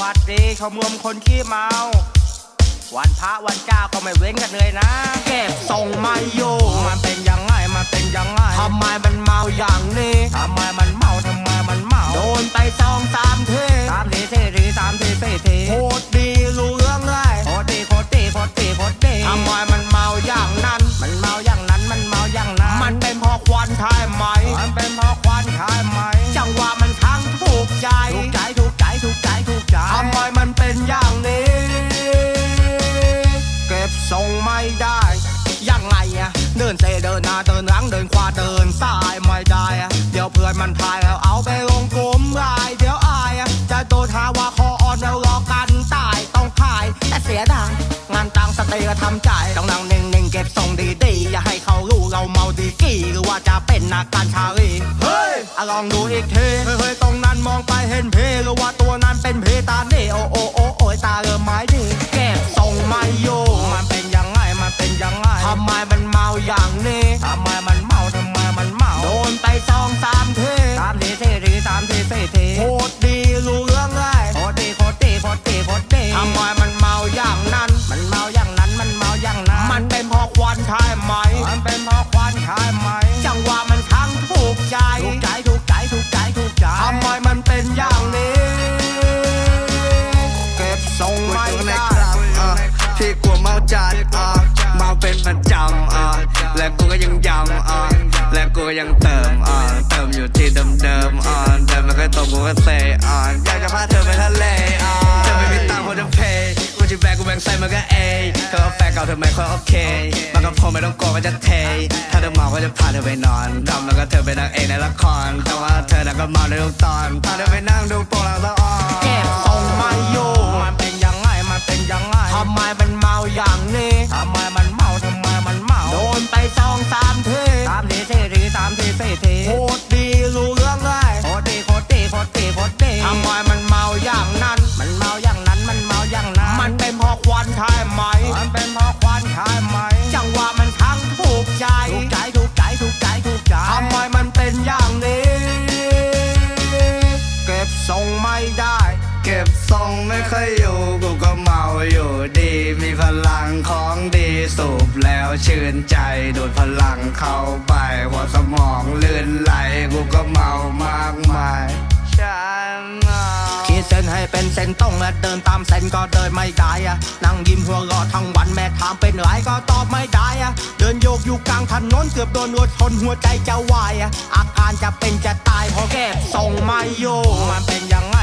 วัสดีชมรมคนขี้เมา วันพระวันเจ้าก็ไม่เว้นกันเลยนะ เก็บส่งมาอยู่มันเป็นยังไงมันเป็นยังไงทำไมมันเมาอย่างนี้ทำไมมัน ก็ทำใจต้องนั่งนิ่งๆเก็บทรงดีๆอย่าให้เขารู้เราเมาดีกี่หรือว่าจะเป็นนักการชาลีเฮ้ยอะลองดูอีกทีเฮ้ยๆตรงนั้นมองไปเห็นเพหรือว่าตัวนั้นเป็นเพตาเน่โอโอโอโอยตาเริ่มไม้ดีเก็บทรงไม่อยู่มันเป็นยังไงมันเป็นยังไงทำไมมันเมาอย่างนี้ทำไมมัน ก็ยังเติมอะเติมอยู่ที่เดิมๆอะเดิมไมันก็ตรงกูก็เซอะอยากจะพาเธอไปทะเลอะเธอไม่มีตังค์พอจะเพย์กูจะแบกกูแบ่งใส่มันก็เอเธอเอาแฟนเก่าเธอไม่ค่อยโอเคมันก็คงไม่ต้องโกลัวก็จะเท ถ้าเธอเมาก็จะพาเธอไปนอนทำแล้วก็เธอเป็นนางเอกในละครแต่ว่าเธอน่ะก็เมาในทุกตอนพาเธอไปนั่งดูโปรงลางสะอ่อน ทีสามทีสี่ทีโคตรดีรู้เรื่องเลยโคตรดีโคตรดีโคตรดีโคตรดีทำไมมันเมาอย่างนั้น มันเมาอย่างนั้นมันเมาอย่างนั้น มันเป็นเพราะควันใช่ไหม มันเป็นเพราะควันใช่ไหม จังหวะมันทั้งถูกใจ ถูกใจถูกใจถูกใจถูกใจทำไมมันเป็นอย่างนี้ เก็บทรงไม่ได้ เก็บทรงไม่ค่อยอยู่กูก็เมาอยู่ดี มีพลังของดีสูบแล้วชื่นใจดูดพลังเข้าไปหัวสมองลื่นไหล กูก็เมามากมาย ฉันเมาขีดเส้นให้เป็นเส้นตรงและเดินตามเส้นก็เดินไม่ได้อะนั่งยิ้มหัวเรอทั้งวันแม่ถามเป็นไรก็ตอบไม่ได้อะเดินโยกอยู่กลางถนนเกือบโดนรถชนหัวใจจะวายอะอาการจะเป็นจะตายเพราะเก็บทรงไม่อยู่มันเป็นยังไงมันเป็นยังไงทำไมมันเมาอย่างนี้ทำไม